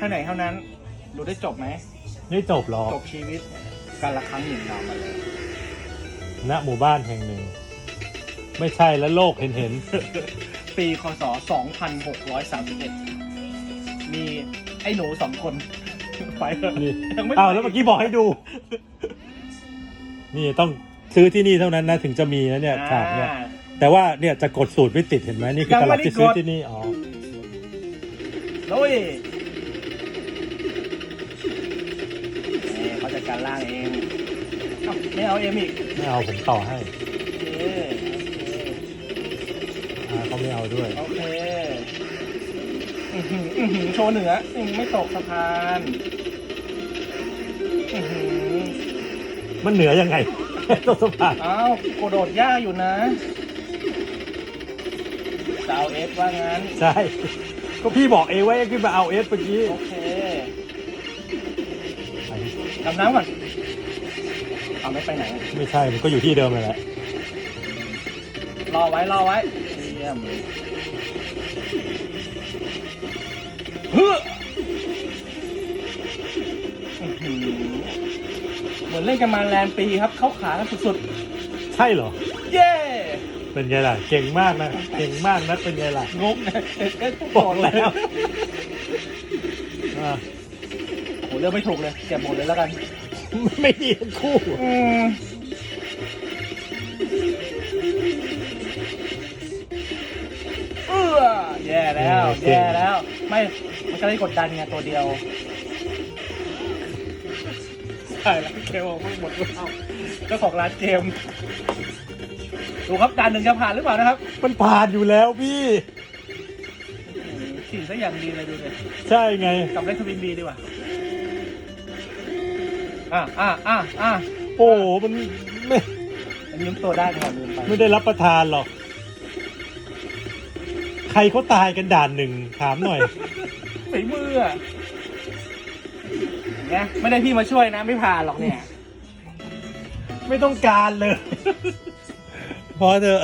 ท่าไหนเท่านั้น ดูได้จบไหมไม่จบหรอกจบชีวิตการละครั้งหนึ่งเรามาเลย ณหมู่บ้านแห่งหนึ่ง ไม่ใช่แล้วโลกเห็นเห็น ปีคศ 2631 มีไอ้หนูสองคน ไปเถอะนี่ ยังไม่อ้าวแล้วเมื่อกี้บอกให้ดู นี่ต้องซื้อที่นี่เท่านั้นนะ ถึงจะมีนะเนี่ยฉากเนี่ย อ่าแต่ว่าเนี่ยจะกดสูตรไม่ติดเห็นไหมนี่คือยังตไม่ลับได้ที่ซื้อกดที่นี่อ๋อ แล้วเว้ยนี่เขาจัด การล่างเองเอ้าไม่เอาเอ็มอีกไม่เอาผมต่อให้โอเคอ่าเขาไม่เอาด้วย โอเคโอเคอื้อหืออื้อหือโชว์เหนืออื้อหือไม่ตกสะพานอื้อหือมันเหนือยังไงต้นสะพานอ้าวกระโดดย่ากอยู่นะจะเอาเอฟว่างั้น ใช่ ก็พี่บอกเองว่าให้ขึ้นมาเอาเอสเมื่อกี้ โอเค ดำน้ำก่อนเอาไม่ไปไหนอะไม่ใช่ มันก็อยู่ที่เดิมเลยแหละ รอไว้รอไว้เยี่ยมเฮ้ออื้อหือเหมือนเล่นกันมาแลนปีครับ เข้าขากันสุดใช่เหรอ ๆ เย้เป็นไงล่ะ เก่งมากนะ เก่งมากนะ เป็นไงล่ะ งงนะเอ๊ะเอ๊ะบอกแล้ว อ่าโห เลือกไม่ถูกเลยเก็บหมดเลยแล้วกัน ไม่ดีทั้งคู่ อืมเอื้อแย่แล้ว แย่แล้ว ไม่ มันก็ได้กดดันไงตัวเดียวใช่แล้วเกมไม่หมดแล้วเจ้าของร้านเกม ดูครับด่านหนึ่งจะผ่านหรือเปล่านะครับมันผ่านอยู่แล้วพี่ขี่ซะอย่างดีเลยดูเลยใช่ไง กลับเล่นทวินบีดีกว่า อะอะอะอะโอ้โหมันไม่อันนี้ลืมตัวได้ก่อนลืมไปไม่ได้รับประทานหรอก ใครเขาตายกันด่านหนึ่งถามหน่อย ฝีมืออะเนี่ยไม่ได้พี่มาช่วยนะไม่ผ่านหรอกเนี่ย ไม่ต้องการเลย พอเถอะ